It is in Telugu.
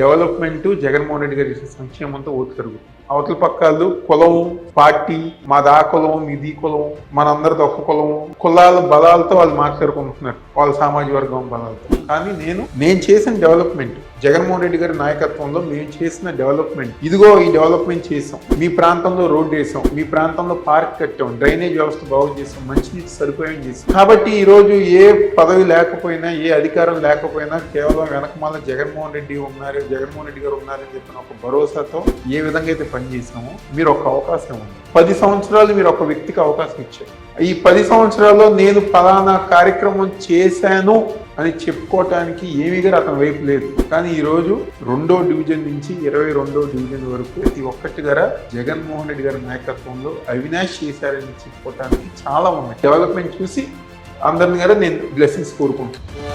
డెవలప్మెంట్ జగన్మోహన్ రెడ్డి గారి సంక్షేమంతో ఓటు తిరుగుతుంది అవతల పక్కాలు కులం పార్టీ మాది ఆ కులం మీది కులం మనందరిది ఒక కులం కులాల బలాలతో వాళ్ళు మాట్లాడుకుంటున్నారు వాళ్ళ సామాజిక వర్గం బలాలతో. కానీ నేను నేను చేసిన డెవలప్మెంట్ జగన్మోహన్ రెడ్డి గారి నాయకత్వంలో మేము చేసిన డెవలప్మెంట్. ఇదిగో ఈ డెవలప్మెంట్ చేసాం మీ ప్రాంతంలో రోడ్డు వేసాం మీ ప్రాంతంలో పార్క్ కట్టాం. డ్రైనేజ్ వ్యవస్థ బాగు చేసాం మంచినీటి సరిపోయం చేసాం కాబట్టి ఈరోజు ఏ పదవి లేకపోయినా ఏ అధికారం లేకపోయినా కేవలం వెనకమాల జగన్మోహన్ రెడ్డి ఉన్నారు జగన్మోహన్ రెడ్డి గారు ఉన్నారని చెప్పిన ఒక భరోసాతో ఏ విధంగా అయితే పనిచేసామో మీరు ఒక అవకాశం ఉంది. పది సంవత్సరాలు మీరు ఒక వ్యక్తికి అవకాశం ఇచ్చారు. ఈ పది సంవత్సరాల్లో నేను ఫలానా కార్యక్రమం చేశాను అని చెప్పుకోవటానికి ఏమీ కూడా అతని వైపు లేదు. కానీ ఈరోజు రెండో డివిజన్ నుంచి ఇరవై రెండో డివిజన్ వరకు ప్రతి ఒక్కటి గారా జగన్మోహన్ రెడ్డి గారి నాయకత్వంలో అవినాష్ చేశారని చెప్పుకోవటానికి చాలా ఉన్నాయి. డెవలప్మెంట్ చూసి అందరిని గారా నేను బ్లెస్సింగ్స్ కోరుకుంటున్నాను.